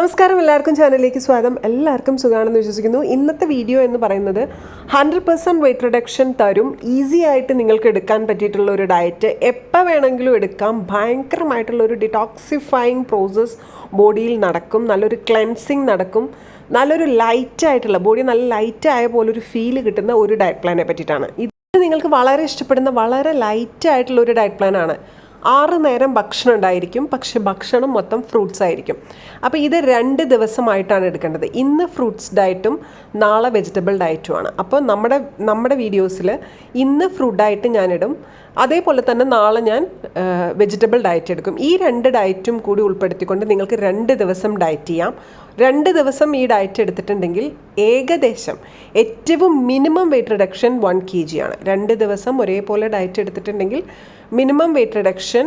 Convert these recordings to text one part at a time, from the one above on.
നമസ്കാരം എല്ലാവർക്കും ചാനലിലേക്ക് സ്വാഗതം. എല്ലാവർക്കും സുഖമാണെന്ന് വിശ്വസിക്കുന്നു. ഇന്നത്തെ വീഡിയോ എന്ന് പറയുന്നത് ഹൺഡ്രഡ് പെർസെന്റ് വെയിറ്റ് റിഡക്ഷൻ തരും ഈസി ആയിട്ട് നിങ്ങൾക്ക് എടുക്കാൻ പറ്റിയിട്ടുള്ള ഒരു ഡയറ്റ് എപ്പോൾ വേണമെങ്കിലും എടുക്കാം. ഭയങ്കരമായിട്ടുള്ള ഒരു ഡിറ്റോക്സിഫൈങ് പ്രോസസ്സ് ബോഡിയിൽ നടക്കും. നല്ലൊരു ക്ലെൻസിങ് നടക്കും. നല്ലൊരു ലൈറ്റ് ആയിട്ടുള്ള ബോഡി നല്ല ലൈറ്റ് ആയ പോലെ ഒരു ഫീൽ കിട്ടുന്ന ഒരു ഡയറ്റ് പ്ലാനെ പറ്റിയിട്ടാണ്. ഇത് നിങ്ങൾക്ക് വളരെ ഇഷ്ടപ്പെടുന്ന വളരെ ലൈറ്റ് ആയിട്ടുള്ള ഒരു ഡയറ്റ് പ്ലാനാണ് ആറ് നേരം ഭക്ഷണം ഉണ്ടായിരിക്കും. പക്ഷെ ഭക്ഷണം മൊത്തം ഫ്രൂട്ട്സ് ആയിരിക്കും. അപ്പോൾ ഇത് രണ്ട് ദിവസമായിട്ടാണ് എടുക്കേണ്ടത്. ഇന്ന് ഫ്രൂട്ട്സ് ഡയറ്റും നാളെ വെജിറ്റബിൾ ഡയറ്റുമാണ് അപ്പോൾ നമ്മുടെ നമ്മുടെ വീഡിയോസിൽ ഇന്ന് ഫ്രൂട്ട് ഡയറ്റ് ഞാനിടും. അതേപോലെ തന്നെ നാളെ ഞാൻ വെജിറ്റബിൾ ഡയറ്റ് എടുക്കും. ഈ രണ്ട് ഡയറ്റും കൂടി ഉൾപ്പെടുത്തിക്കൊണ്ട് നിങ്ങൾക്ക് രണ്ട് ദിവസം ഡയറ്റ് ചെയ്യാം. രണ്ട് ദിവസം ഈ ഡയറ്റ് എടുത്തിട്ടുണ്ടെങ്കിൽ ഏകദേശം ഏറ്റവും minimum weight reduction one K G ആണ്. രണ്ട് ദിവസം ഒരേപോലെ ഡയറ്റ് എടുത്തിട്ടുണ്ടെങ്കിൽ minimum weight reduction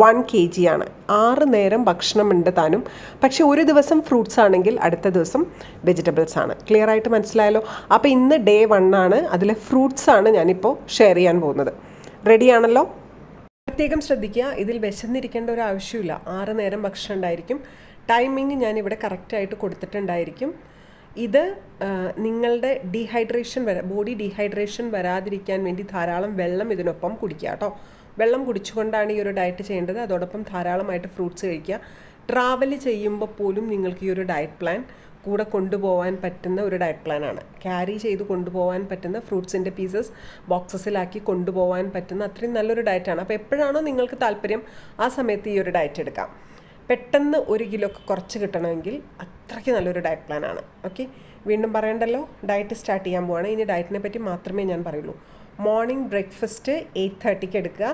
one K G ആണ്. ആറ് നേരം ഭക്ഷണം ഉണ്ട് താനും പക്ഷെ ഒരു ദിവസം ഫ്രൂട്ട്സ് ആണെങ്കിൽ അടുത്ത ദിവസം വെജിറ്റബിൾസ് ആണ്. ക്ലിയർ ആയിട്ട് മനസ്സിലായല്ലോ? അപ്പോൾ ഇന്ന് ഡേ വൺ ആണ്. അതിലെ ഫ്രൂട്ട്സ് ആണ് ഞാനിപ്പോൾ ഷെയർ ചെയ്യാൻ പോകുന്നത്. റെഡിയാണല്ലോ പ്രത്യേകം ശ്രദ്ധിക്കുക ഇതിൽ വിശന്നിരിക്കേണ്ട ഒരു ആവശ്യമില്ല. ആറ് നേരം ഭക്ഷണം ഉണ്ടായിരിക്കും. ടൈമിങ് ഞാനിവിടെ കറക്റ്റായിട്ട് കൊടുത്തിട്ടുണ്ടായിരിക്കും. ഇത് നിങ്ങളുടെ ഡീഹൈഡ്രേഷൻ വരാ ബോഡി ഡീഹൈഡ്രേഷൻ വരാതിരിക്കാൻ വേണ്ടി ധാരാളം വെള്ളം ഇതിനൊപ്പം കുടിക്കുക കേട്ടോ. വെള്ളം കുടിച്ചുകൊണ്ടാണ് ഈ ഒരു ഡയറ്റ് ചെയ്യേണ്ടത്. അതോടൊപ്പം ധാരാളമായിട്ട് ഫ്രൂട്ട്സ് കഴിക്കുക. ട്രാവൽ ചെയ്യുമ്പോൾ പോലും നിങ്ങൾക്ക് ഈ ഒരു ഡയറ്റ് പ്ലാൻ കൂടെ കൊണ്ടുപോകാൻ പറ്റുന്ന ഒരു ഡയറ്റ് പ്ലാനാണ് ക്യാരി ചെയ്ത് കൊണ്ടുപോകാൻ പറ്റുന്ന ഫ്രൂട്ട്സിന്റെ പീസസ് ബോക്സസിലാക്കി കൊണ്ടുപോകാൻ പറ്റുന്ന അത്രയും നല്ലൊരു ഡയറ്റാണ് അപ്പോൾ എപ്പോഴാണോ നിങ്ങൾക്ക് താല്പര്യം ആ സമയത്ത് ഈ ഒരു ഡയറ്റ് എടുക്കാം. പെട്ടെന്ന് ഒരു കിലോ ഒക്കെ കുറച്ച് കിട്ടണമെങ്കിൽ അത്രയ്ക്ക് നല്ലൊരു ഡയറ്റ് പ്ലാനാണ് ഓക്കെ വീണ്ടും പറയണ്ടല്ലോ? ഡയറ്റ് സ്റ്റാർട്ട് ചെയ്യാൻ പോവാണ്. ഇനി ഡയറ്റിനെ പറ്റി മാത്രമേ ഞാൻ പറയുള്ളൂ. മോർണിംഗ് ബ്രേക്ക്ഫാസ്റ്റ് എയ്റ്റ് തേർട്ടിക്ക് എടുക്കുക.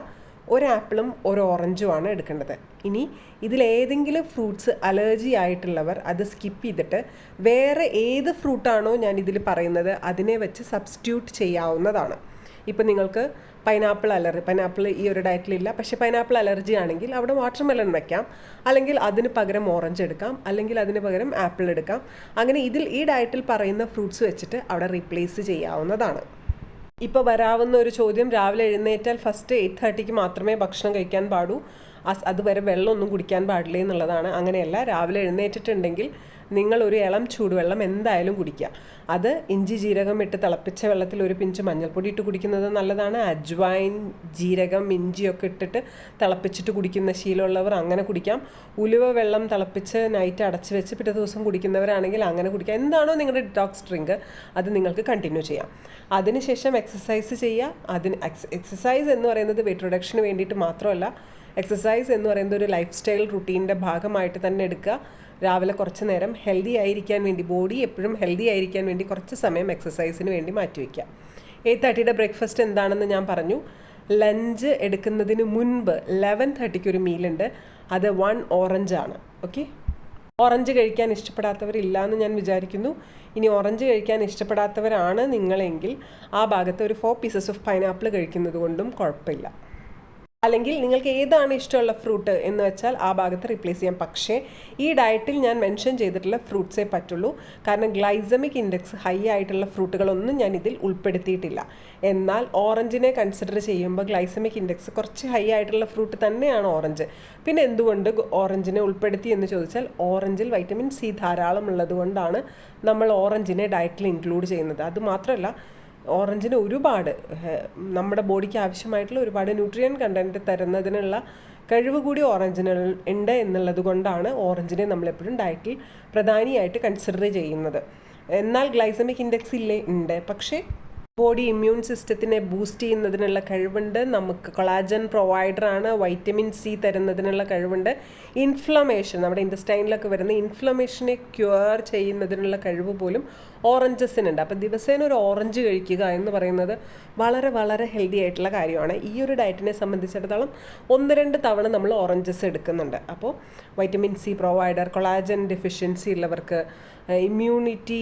ഒരു ആപ്പിളും ഒരു ഓറഞ്ചുമാണ് എടുക്കേണ്ടത്. ഇനി ഇതിലേതെങ്കിലും ഫ്രൂട്ട്സ് അലർജി ആയിട്ടുള്ളവർ അത് സ്കിപ്പ് ചെയ്തിട്ട് വേറെ ഏത് ഫ്രൂട്ടാണോ ഞാൻ ഇതിൽ പറയുന്നത് അതിനെ വെച്ച് സബ്സ്റ്റിറ്റ്യൂട്ട് ചെയ്യാവുന്നതാണ്. ഇപ്പം നിങ്ങൾക്ക് പൈനാപ്പിൾ അലർജി പൈനാപ്പിൾ ഈ ഒരു ഡയറ്റിലില്ല പക്ഷേ പൈനാപ്പിൾ അലർജി ആണെങ്കിൽ അവിടെ വാട്ടർ മെലൺ വെക്കാം. അല്ലെങ്കിൽ അതിന് പകരം ഓറഞ്ച് എടുക്കാം. അല്ലെങ്കിൽ അതിന് പകരം ആപ്പിൾ എടുക്കാം. അങ്ങനെ ഇതിൽ ഈ ഡയറ്റിൽ പറയുന്ന ഫ്രൂട്ട്സ് വെച്ചിട്ട് അവിടെ റീപ്ലേസ് ചെയ്യാവുന്നതാണ്. ഇപ്പോൾ വരാവുന്ന ഒരു ചോദ്യം രാവിലെ എഴുന്നേറ്റാൽ ഫസ്റ്റ് എയ്റ്റ് തേർട്ടിക്ക് മാത്രമേ ഭക്ഷണം കഴിക്കാൻ പാടൂ. അതുവരെ അതുവരെ വെള്ളമൊന്നും കുടിക്കാൻ പാടില്ല എന്നുള്ളതാണ്. അങ്ങനെയല്ല രാവിലെ എഴുന്നേറ്റിട്ടുണ്ടെങ്കിൽ നിങ്ങൾ ഒരു ഇളം ചൂടുവെള്ളം എന്തായാലും കുടിക്കുക. അത് ഇഞ്ചി ജീരകം ഇട്ട് തിളപ്പിച്ച വെള്ളത്തിൽ ഒരു പിഞ്ച് മഞ്ഞൾപ്പൊടി ഇട്ട് കുടിക്കുന്നത് നല്ലതാണ്. അജ്വൈൻ ജീരകം ഇഞ്ചിയൊക്കെ ഇട്ടിട്ട് തിളപ്പിച്ചിട്ട് കുടിക്കുന്ന ശീലമുള്ളവർ അങ്ങനെ കുടിക്കാം. ഉലുവ വെള്ളം തിളപ്പിച്ച് നൈറ്റ് അടച്ച് വെച്ച് പിറ്റേ ദിവസം കുടിക്കുന്നവരാണെങ്കിൽ അങ്ങനെ കുടിക്കാം. എന്താണോ നിങ്ങളുടെ ഡിറ്റോക്സ് ഡ്രിങ്ക് അത് നിങ്ങൾക്ക് കണ്ടിന്യൂ ചെയ്യാം. അതിനുശേഷം എക്സസൈസ് ചെയ്യുക. അതിന് എക്സസൈസ് എന്ന് പറയുന്നത് വെയിറ്റ് റിഡക്ഷന് വേണ്ടിയിട്ട് മാത്രമല്ല എക്സസൈസ് എന്ന് പറയുന്നത് ഒരു ലൈഫ് സ്റ്റൈൽ റുട്ടീന്റെ ഭാഗമായിട്ട് തന്നെ എടുക്കുക. രാവിലെ കുറച്ച് നേരം ഹെൽത്തി ആയിരിക്കാൻ വേണ്ടി ബോഡി എപ്പോഴും ഹെൽത്തി ആയിരിക്കാൻ വേണ്ടി കുറച്ച് സമയം എക്സസൈസിന് വേണ്ടി മാറ്റിവെക്കാം എയ്റ്റ് തേർട്ടിയുടെ ബ്രേക്ക്ഫാസ്റ്റ് എന്താണെന്ന് ഞാൻ പറഞ്ഞു. ലഞ്ച് എടുക്കുന്നതിന് മുൻപ് ലെവൻ തേർട്ടിക്ക് ഒരു മീലുണ്ട് അത് വൺ ഓറഞ്ച് ആണ്. ഓക്കെ ഓറഞ്ച് കഴിക്കാൻ ഇഷ്ടപ്പെടാത്തവരില്ല എന്ന് ഞാൻ വിചാരിക്കുന്നു. ഇനി ഓറഞ്ച് കഴിക്കാൻ ഇഷ്ടപ്പെടാത്തവരാണ് നിങ്ങളെങ്കിൽ ആ ഭാഗത്ത് ഒരു ഫോർ പീസസ് ഓഫ് പൈനാപ്പിൾ കഴിക്കുന്നത് കൊണ്ടും കുഴപ്പമില്ല. അല്ലെങ്കിൽ നിങ്ങൾക്ക് ഏതാണ് ഇഷ്ടമുള്ള ഫ്രൂട്ട് എന്ന് വെച്ചാൽ ആ ഭാഗത്ത് റീപ്ലേസ് ചെയ്യാം. പക്ഷേ ഈ ഡയറ്റിൽ ഞാൻ മെൻഷൻ ചെയ്തിട്ടുള്ള ഫ്രൂട്ട്സേ പറ്റുള്ളൂ. കാരണം ഗ്ലൈസമിക് ഇൻഡെക്സ് ഹൈ ആയിട്ടുള്ള ഫ്രൂട്ടുകളൊന്നും ഞാൻ ഇതിൽ ഉൾപ്പെടുത്തിയിട്ടില്ല. എന്നാൽ ഓറഞ്ചിനെ കൺസിഡർ ചെയ്യുമ്പോൾ ഗ്ലൈസമിക് ഇൻഡെക്സ് കുറച്ച് ഹൈ ആയിട്ടുള്ള ഫ്രൂട്ട് തന്നെയാണ് ഓറഞ്ച് പിന്നെ എന്തുകൊണ്ട് ഓറഞ്ചിനെ ഉൾപ്പെടുത്തി എന്ന് ചോദിച്ചാൽ ഓറഞ്ചിൽ വൈറ്റമിൻ സി ധാരാളം ഉള്ളത് കൊണ്ടാണ് നമ്മൾ ഓറഞ്ചിനെ ഡയറ്റിൽ ഇൻക്ലൂഡ് ചെയ്യുന്നത്. അത് മാത്രമല്ല ഓറഞ്ചിന് ഒരുപാട് നമ്മുടെ ബോഡിക്ക് ആവശ്യമായിട്ടുള്ള ഒരുപാട് ന്യൂട്രിയൻ കണ്ടന്റ് തരുന്നതിനുള്ള കഴിവ് കൂടി ഓറഞ്ചിന് ഉണ്ട് എന്നുള്ളത് കൊണ്ടാണ് ഓറഞ്ചിനെ നമ്മളെപ്പോഴും ഡയറ്റിൽ പ്രധാനിയായിട്ട് കൺസിഡർ ചെയ്യുന്നത്. എന്നാൽ ഗ്ലൈസമിക് ഇൻഡെക്സ് ഇല്ലേ? ഉണ്ട്. പക്ഷേ ബോഡി ഇമ്മ്യൂൺ സിസ്റ്റത്തിനെ ബൂസ്റ്റ് ചെയ്യുന്നതിനുള്ള കഴിവുണ്ട്. നമുക്ക് കൊളാജൻ പ്രൊവൈഡറാണ് വൈറ്റമിൻ സി തരുന്നതിനുള്ള കഴിവുണ്ട്. ഇൻഫ്ലമേഷൻ നമ്മുടെ ഇൻഡസ്റ്റൈനിലൊക്കെ വരുന്ന ഇൻഫ്ലമേഷനെ ക്യൂർ ചെയ്യുന്നതിനുള്ള കഴിവ് പോലും ഓറഞ്ചസിനുണ്ട്. അപ്പോൾ ദിവസേന ഒരു ഓറഞ്ച് കഴിക്കുക എന്ന് പറയുന്നത് വളരെ വളരെ ഹെൽത്തി ആയിട്ടുള്ള കാര്യമാണ്. ഈ ഒരു ഡയറ്റിനെ സംബന്ധിച്ചിടത്തോളം ഒന്ന് രണ്ട് തവണ നമ്മൾ ഓറഞ്ചസ് എടുക്കുന്നുണ്ട്. അപ്പോൾ vitamin C provider collagen deficiency ഉള്ളവർക്ക് ഇമ്മ്യൂണിറ്റി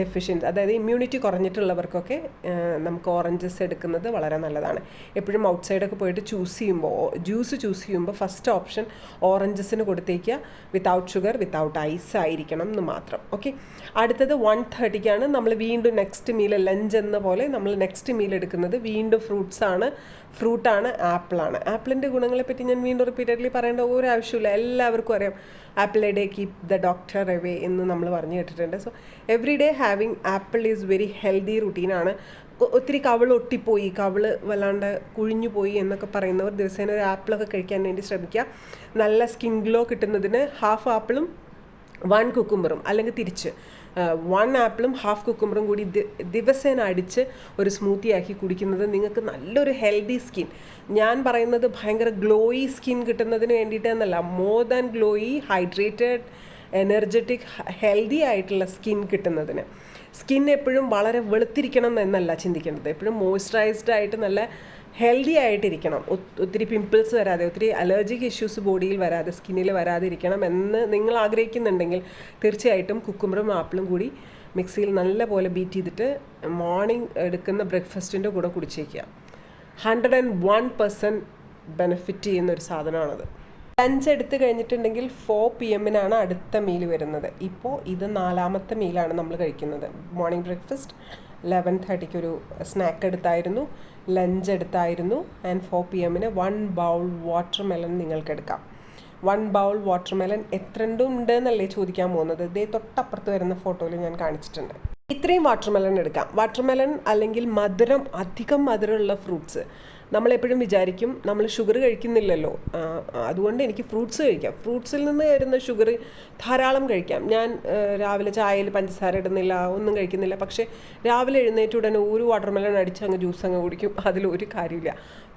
ഡെഫിഷ്യൻസി അതായത് ഇമ്മ്യൂണിറ്റി കുറഞ്ഞിട്ടുള്ളവർക്കൊക്കെ നമുക്ക് ഓറഞ്ചസ് എടുക്കുന്നത് വളരെ നല്ലതാണ്. എപ്പോഴും ഔട്ട് സൈഡൊക്കെ പോയിട്ട് ചൂസ് ചെയ്യുമ്പോൾ ജ്യൂസ് ചൂസ് ചെയ്യുമ്പോൾ ഫസ്റ്റ് ഓപ്ഷൻ ഓറഞ്ചസിന് കൊടുത്തേക്കുക. വിത്തൗട്ട് ഷുഗർ വിത്തൗട്ട് ഐസ് ആയിരിക്കണം എന്ന് മാത്രം. ഓക്കെ? അടുത്തത് വൺ തേർട്ടിക്കാണ് നമ്മൾ വീണ്ടും നെക്സ്റ്റ് മീൽ ലഞ്ച് എന്ന പോലെ നമ്മൾ നെക്സ്റ്റ് മീൽ എടുക്കുന്നത് വീണ്ടും ഫ്രൂട്ട്സ് ആണ്. ഫ്രൂട്ടാണ് ആപ്പിളാണ് ആപ്പിളിന്റെ ഗുണങ്ങളെപ്പറ്റി ഞാൻ വീണ്ടും റിപ്പീറ്റഡ്ലി പറയേണ്ട ഒരു ആവശ്യമില്ല എല്ലാവർക്കും അറിയാം. Apple a day keep the doctor away എന്ന് നമ്മൾ പറഞ്ഞു കേട്ടിട്ടുണ്ട്. So every day having apple is very healthy റുട്ടീനാണ് ഒത്തിരി കവൾ ഒട്ടിപ്പോയി. കവൾ വല്ലാണ്ട് കുഴിഞ്ഞു പോയി എന്നൊക്കെ പറയുന്നവർ ദിവസേന ഒരു ആപ്പിളൊക്കെ കഴിക്കാൻ വേണ്ടി ശ്രമിക്കുക. നല്ല സ്കിൻ ഗ്ലോ കിട്ടുന്നതിന് ഹാഫ് ആപ്പിളും വൺ കുക്കുംബറും അല്ലെങ്കിൽ തിരിച്ച്. വൺ ആപ്പിളും ഹാഫ് കുക്കുമ്പറും കൂടി ദിവസേന അടിച്ച് ഒരു സ്മൂത്തി ആക്കി കുടിക്കുന്നത് നിങ്ങൾക്ക് നല്ലൊരു ഹെൽത്തി സ്കിൻ ഞാൻ പറയുന്നത് ഭയങ്കര ഗ്ലോയി സ്കിൻ കിട്ടുന്നതിന് വേണ്ടിയിട്ട് എന്നല്ല more than glowy hydrated energetic healthy ആയിട്ടുള്ള സ്കിൻ കിട്ടുന്നതിന്. സ്കിൻ എപ്പോഴും വളരെ വെളുത്തിരിക്കണം എന്നല്ല ചിന്തിക്കേണ്ടത്. എപ്പോഴും മോയ്സ്ചറൈസ്ഡ് ആയിട്ട് നല്ല ഹെൽത്തി ആയിട്ടിരിക്കണം. ഒത്തിരി പിമ്പിൾസ് വരാതെ ഒത്തിരി അലർജിക് ഇഷ്യൂസ് ബോഡിയിൽ വരാതെ സ്കിന്നിൽ വരാതെ ഇരിക്കണം എന്ന് നിങ്ങൾ ആഗ്രഹിക്കുന്നുണ്ടെങ്കിൽ തീർച്ചയായിട്ടും കുക്കുമ്പറും ആപ്പിളും കൂടി മിക്സിയിൽ നല്ലപോലെ ബീറ്റ് ചെയ്തിട്ട് മോർണിംഗ് എടുക്കുന്ന ബ്രേക്ക്ഫാസ്റ്റിന്റെ കൂടെ കുടിച്ചേക്കുക. Hundred and one percent benefit ചെയ്യുന്ന ഒരു സാധനമാണത്. ലഞ്ച് എടുത്തു കഴിഞ്ഞിട്ടുണ്ടെങ്കിൽ ഫോർ പി എമ്മിനാണ് അടുത്ത മീൽ വരുന്നത്. ഇപ്പോൾ ഇത് നാലാമത്തെ മീലാണ് നമ്മൾ കഴിക്കുന്നത്. മോർണിംഗ് ബ്രേക്ക്ഫാസ്റ്റ് ലെവൻ തേർട്ടിക്ക് ഒരു സ്നാക്ക് എടുത്തായിരുന്നു. ലഞ്ച് എടുത്തായിരുന്നു. ആൻഡ് ഫോർ പി എമ്മിന് വൺ ബൗൾ വാട്ടർ മെലൺ നിങ്ങൾക്ക് എടുക്കാം വൺ ബൗൾ വാട്ടർ മെലൺ എത്രണ്ടും ഉണ്ട് എന്നല്ലേ ചോദിക്കാൻ പോകുന്നത്? ഇതേ തൊട്ടപ്പുറത്ത് വരുന്ന ഫോട്ടോയിൽ ഞാൻ കാണിച്ചിട്ടുണ്ട്. ഇത്രയും വാട്ടർ മെലൺ എടുക്കാം. വാട്ടർ മെലൺ അല്ലെങ്കിൽ മധുരം അധികം മധുരമുള്ള ഫ്രൂട്ട്സ് നമ്മളെപ്പോഴും വിചാരിക്കും നമ്മൾ ഷുഗർ കഴിക്കുന്നില്ലല്ലോ. അതുകൊണ്ട് എനിക്ക് ഫ്രൂട്ട്സ് കഴിക്കാം. ഫ്രൂട്ട്സിൽ നിന്ന് വരുന്ന ഷുഗർ ധാരാളം കഴിക്കാം. ഞാൻ രാവിലെ ചായയിൽ പഞ്ചസാര ഇടുന്നില്ല ഒന്നും കഴിക്കുന്നില്ല. പക്ഷേ രാവിലെ എഴുന്നേറ്റ് ഉടനെ ഒരു വാട്ടർമെലൺ അടിച്ച് അങ്ങ് ജ്യൂസ് അങ്ങ് കുടിക്കും. അതിലൊരു കാര്യമില്ല.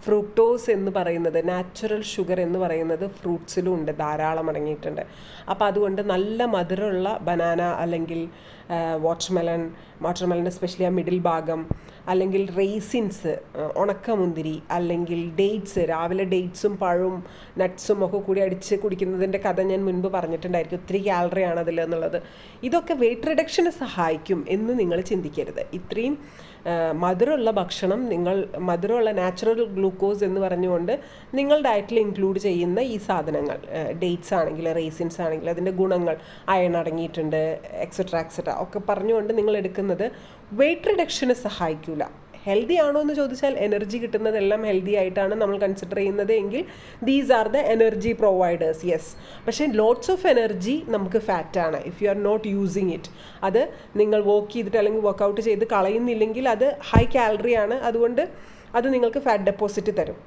ഫ്രൂക്ടോസ് എന്ന് പറയുന്നത് നാച്ചുറൽ ഷുഗർ എന്ന് പറയുന്നത് ഫ്രൂട്ട്സിലും ഉണ്ട്. ധാരാളം അടങ്ങിയിട്ടുണ്ട്. അപ്പോൾ അതുകൊണ്ട് നല്ല മധുരമുള്ള ബനാന അല്ലെങ്കിൽ വാട്ടർമെലൺ വാട്ടർമെലൺ സ്പെഷ്യലി ആ മിഡിൽ ഭാഗം അല്ലെങ്കിൽ റേസിൻസ് ഉണക്കമുന്തിരി അല്ലെങ്കിൽ ഡേറ്റ്സ് രാവിലെ ഡേറ്റ്സും പഴവും നട്ട്സും ഒക്കെ കൂടി അടിച്ച് കുടിക്കുന്നതിന്റെ കഥ ഞാൻ മുൻപ് പറഞ്ഞിട്ടുണ്ടായിരിക്കും. ഒത്തിരി കാലറിയാണ് അതിൽ എന്നുള്ളത്. ഇതൊക്കെ വെയിറ്റ് റിഡക്ഷന് സഹായിക്കും എന്ന് നിങ്ങൾ ചിന്തിക്കരുത്. ഇത്രയും മധുരമുള്ള ഭക്ഷണം നിങ്ങൾ മധുരമുള്ള നാച്ചുറൽ ഗ്ലൂക്കോസ് എന്ന് പറഞ്ഞുകൊണ്ട് നിങ്ങൾ ഡയറ്റിൽ ഇൻക്ലൂഡ് ചെയ്യുന്ന ഈ സാധനങ്ങൾ ഡേറ്റ്സ് ആണെങ്കിൽ റേസിൻസ് ആണെങ്കിൽ അതിന്റെ ഗുണങ്ങൾ അയൺ അടങ്ങിയിട്ടുണ്ട് എക്സെട്ര എക്സെട്ര ഒക്കെ പറഞ്ഞുകൊണ്ട് നിങ്ങൾ എടുക്കുന്നത് വെയിറ്റ് റിഡക്ഷന് സഹായിക്കില്ല ഹെൽത്തി ആണോ എന്ന് ചോദിച്ചാൽ എനർജി കിട്ടുന്നതെല്ലാം ഹെൽത്തി ആയിട്ടാണ് നമ്മൾ കൺസിഡർ ചെയ്യുന്നത് എങ്കിൽ these are the energy providers yes പക്ഷേ ലോട്ട്സ് ഓഫ് എനർജി നമുക്ക് ഫാറ്റാണ് if you are not using it അത് നിങ്ങൾ വർക്ക് ചെയ്തിട്ട് അല്ലെങ്കിൽ വർക്കൗട്ട് ചെയ്ത് കളയുന്നില്ലെങ്കിൽ അത് ഹൈ കാലറി ആണ് അതുകൊണ്ട് അത് നിങ്ങൾക്ക് ഫാറ്റ് ഡെപ്പോസിറ്റ് തരും.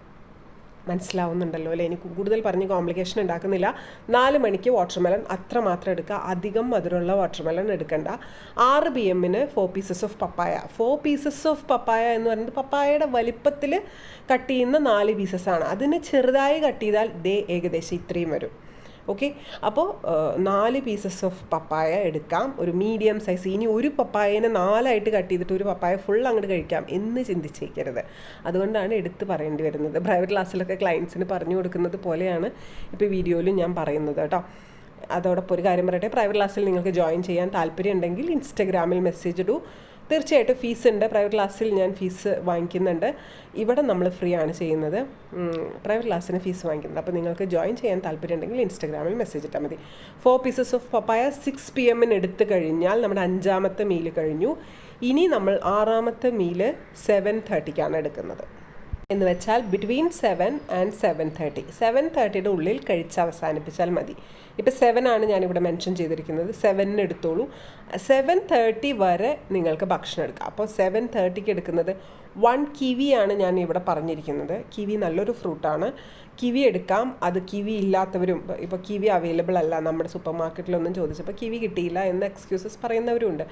മനസ്സിലാവുന്നുണ്ടല്ലോ അല്ലേ? എനിക്ക് കൂടുതൽ പറഞ്ഞ് കോംപ്ലിക്കേഷൻ ഉണ്ടാക്കുന്നില്ല. നാല് മണിക്ക് വാട്ടർമെലൺ അത്ര മാത്രം എടുക്കുക. അധികം മധുരമുള്ള വാട്ടർമെലൺ എടുക്കണ്ട. ആറ് പി എമ്മിന് four pieces of papaya four pieces of papaya എന്ന് പറയുന്നത് പപ്പായയുടെ വലിപ്പത്തിൽ കട്ട് ചെയ്യുന്ന നാല് പീസസ് ആണ്. അതിന് ചെറുതായി കട്ട് ചെയ്താൽ ദേ ഏകദേശം ഇത്രയും വരും. ഓക്കെ അപ്പോൾ നാല് പീസസ് ഓഫ് പപ്പായ എടുക്കാം. ഒരു മീഡിയം സൈസ് ഇനി ഒരു പപ്പായനെ നാലായിട്ട് കട്ട് ചെയ്തിട്ട് ഒരു പപ്പായ ഫുൾ അങ്ങോട്ട് കഴിക്കാം എന്ന് ചിന്തിച്ചേക്കരുത്. അതുകൊണ്ടാണ് എടുത്ത് പറയേണ്ടി വരുന്നത്. പ്രൈവറ്റ് ക്ലാസ്സിലൊക്കെ ക്ലയൻസിന് പറഞ്ഞു കൊടുക്കുന്നത് പോലെയാണ് ഇപ്പോൾ വീഡിയോയിലും ഞാൻ പറയുന്നത് കേട്ടോ. അതോടൊപ്പം ഒരു കാര്യം പറയട്ടെ പ്രൈവറ്റ് ക്ലാസ്സിൽ നിങ്ങൾക്ക് ജോയിൻ ചെയ്യാൻ താല്പര്യം ഉണ്ടെങ്കിൽ ഇൻസ്റ്റഗ്രാമിൽ മെസ്സേജ് ഇടൂ. തീർച്ചയായിട്ടും ഫീസ് ഉണ്ട് പ്രൈവറ്റ് ക്ലാസ്സിൽ ഞാൻ ഫീസ് വാങ്ങിക്കുന്നുണ്ട്. ഇവിടെ നമ്മൾ ഫ്രീ ആണ് ചെയ്യുന്നത് പ്രൈവറ്റ് ക്ലാസ്സിന് ഫീസ് വാങ്ങിക്കുന്നത് അപ്പോൾ നിങ്ങൾക്ക് ജോയിൻ ചെയ്യാൻ താല്പര്യം ഉണ്ടെങ്കിൽ ഇൻസ്റ്റാഗ്രാമിൽ മെസ്സേജ് ഇട്ടാൽ മതി. Four pieces of papaya six P എമ്മിന് എടുത്തു കഴിഞ്ഞാൽ നമ്മുടെ അഞ്ചാമത്തെ മീൽ കഴിഞ്ഞു. ഇനി നമ്മൾ ആറാമത്തെ മീൽ സെവൻ തേർട്ടിക്കാണ് എടുക്കുന്നത്. എന്ന് വെച്ചാൽ between seven and seven thirty seven തേർട്ടിയുടെ ഉള്ളിൽ കഴിച്ച് അവസാനിപ്പിച്ചാൽ മതി. ഇപ്പോൾ സെവൻ ആണ് ഞാനിവിടെ മെൻഷൻ ചെയ്തിരിക്കുന്നത്. സെവനിന് എടുത്തോളൂ. സെവൻ തേർട്ടി വരെ നിങ്ങൾക്ക് ഭക്ഷണം എടുക്കാം. അപ്പോൾ സെവൻ തേർട്ടിക്ക് എടുക്കുന്നത് വൺ കിവി ആണ് ഞാൻ ഇവിടെ പറഞ്ഞിരിക്കുന്നത്. കിവി നല്ലൊരു ഫ്രൂട്ടാണ് കിവി എടുക്കാം. അത് കിവി ഇല്ലാത്തവരും ഇപ്പോൾ കിവി അവൈലബിൾ അല്ല. നമ്മുടെ സൂപ്പർ മാർക്കറ്റിലൊന്നും ചോദിച്ചപ്പോൾ കിവി കിട്ടിയില്ല എന്ന എക്സ്ക്യൂസസ് പറയുന്നവരുണ്ട്.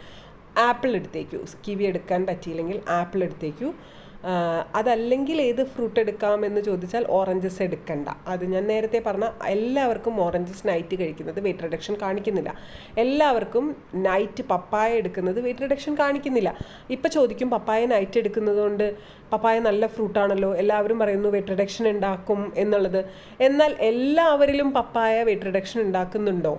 ആപ്പിൾ എടുത്തേക്കൂ. കിവി എടുക്കാൻ പറ്റിയില്ലെങ്കിൽ ആപ്പിൾ എടുത്തേക്കൂ. അതല്ലെങ്കിൽ ഏത് ഫ്രൂട്ട് എടുക്കാമെന്ന് ചോദിച്ചാൽ ഓറഞ്ചസ് എടുക്കണ്ട. അത് ഞാൻ നേരത്തെ പറഞ്ഞ എല്ലാവർക്കും ഓറഞ്ചസ് നൈറ്റ് കഴിക്കുന്നത് വെയിറ്റ് റിഡക്ഷൻ കാണിക്കുന്നില്ല. എല്ലാവർക്കും നൈറ്റ് പപ്പായ എടുക്കുന്നത് വെയിറ്റ് റിഡക്ഷൻ കാണിക്കുന്നില്ല. ഇപ്പം ചോദിക്കും പപ്പായ നൈറ്റ് എടുക്കുന്നത് കൊണ്ട് പപ്പായ നല്ല ഫ്രൂട്ടാണല്ലോ എല്ലാവരും പറയുന്നു വെയിറ്റ് റിഡക്ഷൻ ഉണ്ടാക്കും എന്നുള്ളത്. എന്നാൽ എല്ലാവരിലും പപ്പായ വെയിറ്റ് റിഡക്ഷൻ ഉണ്ടാക്കുന്നുണ്ടോ?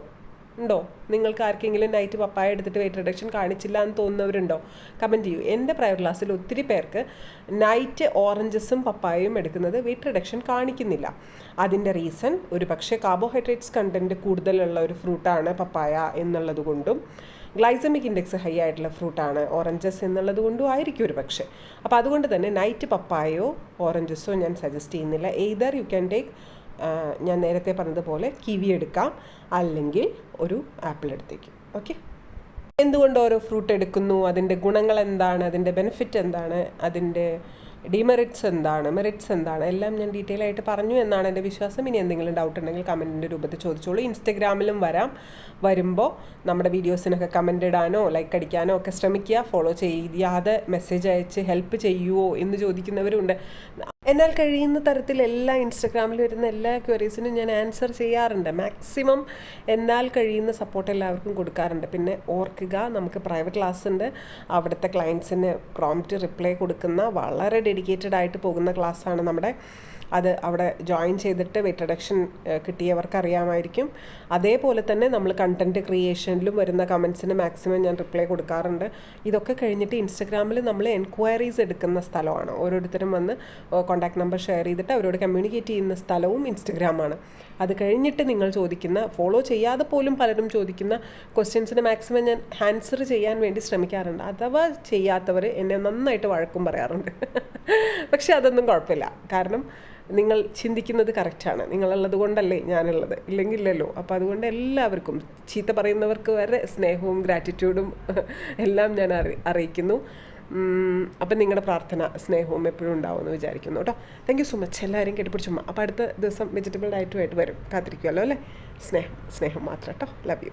ഉണ്ടോ? നിങ്ങൾക്ക് ആർക്കെങ്കിലും നൈറ്റ് പപ്പായ എടുത്തിട്ട് വെയിറ്റ് റിഡക്ഷൻ കാണിച്ചില്ല എന്ന് തോന്നുന്നവരുണ്ടോ? കമന്റ് ചെയ്യൂ. എന്റെ പ്രയർ ക്ലാസ്സിൽ ഒത്തിരി പേർക്ക് നൈറ്റ് ഓറഞ്ചസും പപ്പായയും എടുക്കുന്നത് വെയിറ്റ് റിഡക്ഷൻ കാണിക്കുന്നില്ല. അതിന്റെ റീസൺ ഒരു പക്ഷേ കാർബോഹൈഡ്രേറ്റ്സ് കണ്ടന്റ് കൂടുതലുള്ള ഒരു ഫ്രൂട്ടാണ് പപ്പായ എന്നുള്ളത് കൊണ്ടും ഗ്ലൈസമിക് ഇൻഡെക്സ് ഹൈ ആയിട്ടുള്ള ഫ്രൂട്ടാണ് ഓറഞ്ചസ് എന്നുള്ളത് കൊണ്ടും ആയിരിക്കും ഒരു പക്ഷേ അപ്പോൾ അതുകൊണ്ട് തന്നെ നൈറ്റ് പപ്പായോ ഓറഞ്ചസോ ഞാൻ സജസ്റ്റ് ചെയ്യുന്നില്ല. എയ്തർ യു ക്യാൻ ടേക്ക് ഞാൻ നേരത്തെ പറഞ്ഞതുപോലെ കിവി എടുക്കാം. അല്ലെങ്കിൽ ഒരു ആപ്പിൾ എടുത്തേക്കും. ഓക്കെ? എന്തുകൊണ്ട് ഓരോ ഫ്രൂട്ട് എടുക്കുന്നു? അതിന്റെ ഗുണങ്ങൾ എന്താണ്? അതിന്റെ ബെനിഫിറ്റ് എന്താണ്? അതിന്റെ ഡിമെറിറ്റ്സ് എന്താണ്? മെറിറ്റ്സ് എന്താണ്? എല്ലാം ഞാൻ ഡീറ്റെയിൽ ആയിട്ട് പറഞ്ഞു എന്നാണ് എന്റെ വിശ്വാസം. ഇനി എന്തെങ്കിലും ഡൗട്ട് ഉണ്ടെങ്കിൽ കമന്റിന്റെ രൂപത്തിൽ ചോദിച്ചോളൂ. ഇൻസ്റ്റഗ്രാമിലും വരാം. വരുമ്പോൾ നമ്മുടെ വീഡിയോസിനൊക്കെ കമന്റ് ഇടാനോ ലൈക്ക് അടിക്കാനോ ഒക്കെ ശ്രമിക്കുക. ഫോളോ ചെയ്യാതെ മെസ്സേജ് അയച്ച് ഹെൽപ്പ് ചെയ്യുമോ എന്ന് ചോദിക്കുന്നവരുണ്ട്. എന്നാൽ കഴിയുന്ന തരത്തിൽ എല്ലാ ഇൻസ്റ്റഗ്രാമിൽ വരുന്ന എല്ലാ ക്വറീസിനും ഞാൻ ആൻസർ ചെയ്യാറുണ്ട്. മാക്സിമം എന്നാൽ കഴിയുന്ന സപ്പോർട്ട് എല്ലാവർക്കും കൊടുക്കാറുണ്ട്. പിന്നെ ഓർക്കുക നമുക്ക് പ്രൈവറ്റ് ക്ലാസ് ഉണ്ട്. അവിടുത്തെ ക്ലയൻസിന് പ്രോംപ്റ്റ് റിപ്ലൈ കൊടുക്കുന്ന വളരെ ഡെഡിക്കേറ്റഡ് ആയിട്ട് പോകുന്ന ക്ലാസ്സാണ് നമ്മുടെ. അത് അവിടെ ജോയിൻ ചെയ്തിട്ട് വെയിറ്റ് റിഡക്ഷൻ കിട്ടിയവർക്ക് അറിയാമായിരിക്കും. അതേപോലെ തന്നെ നമ്മൾ കണ്ടന്റ് ക്രിയേഷനിലും വരുന്ന കമൻസിന് മാക്സിമം ഞാൻ റിപ്ലൈ കൊടുക്കാറുണ്ട്. ഇതൊക്കെ കഴിഞ്ഞിട്ട് ഇൻസ്റ്റഗ്രാമിൽ നമ്മൾ എൻക്വയറീസ് എടുക്കുന്ന സ്ഥലമാണ്. ഓരോരുത്തരും വന്ന് കോൺടാക്ട് നമ്പർ ഷെയർ ചെയ്തിട്ട് അവരോട് കമ്മ്യൂണിക്കേറ്റ് ചെയ്യുന്ന സ്ഥലവും ഇൻസ്റ്റഗ്രാമാണ് അത് കഴിഞ്ഞിട്ട് നിങ്ങൾ ചോദിക്കുന്ന ഫോളോ ചെയ്യാതെ പോലും പലരും ചോദിക്കുന്ന ക്വസ്റ്റ്യൻസിന് മാക്സിമം ഞാൻ ആൻസർ ചെയ്യാൻ വേണ്ടി ശ്രമിക്കാറുണ്ട്. അഥവാ ചെയ്യാത്തവർ എന്നെ നന്നായിട്ട് വഴക്കും പറയാറുണ്ട്. പക്ഷെ അതൊന്നും കുഴപ്പമില്ല. കാരണം നിങ്ങൾ ചിന്തിക്കുന്നത് കറക്റ്റാണ് നിങ്ങളുള്ളത് കൊണ്ടല്ലേ ഞാനുള്ളത്? ഇല്ലെങ്കിലല്ലോ അപ്പോൾ അതുകൊണ്ട് എല്ലാവർക്കും ചീത്ത പറയുന്നവർക്ക് വരെ സ്നേഹവും ഗ്രാറ്റിറ്റ്യൂഡും എല്ലാം ഞാൻ അറി അറിയിക്കുന്നു. അപ്പം നിങ്ങളുടെ പ്രാർത്ഥന സ്നേഹവും എപ്പോഴും ഉണ്ടാവുമെന്ന് വിചാരിക്കുന്നു കേട്ടോ. താങ്ക് യു സോ മച്ച് എല്ലാവരും കെട്ടിപ്പിടിച്ചുമ്മ അപ്പോൾ അടുത്ത ദിവസം വെജിറ്റബിൾ ഡയറ്റുമായിട്ട് വരും. കാത്തിരിക്കുമല്ലോ അല്ലേ? സ്നേഹം സ്നേഹം മാത്രം കേട്ടോ. Love you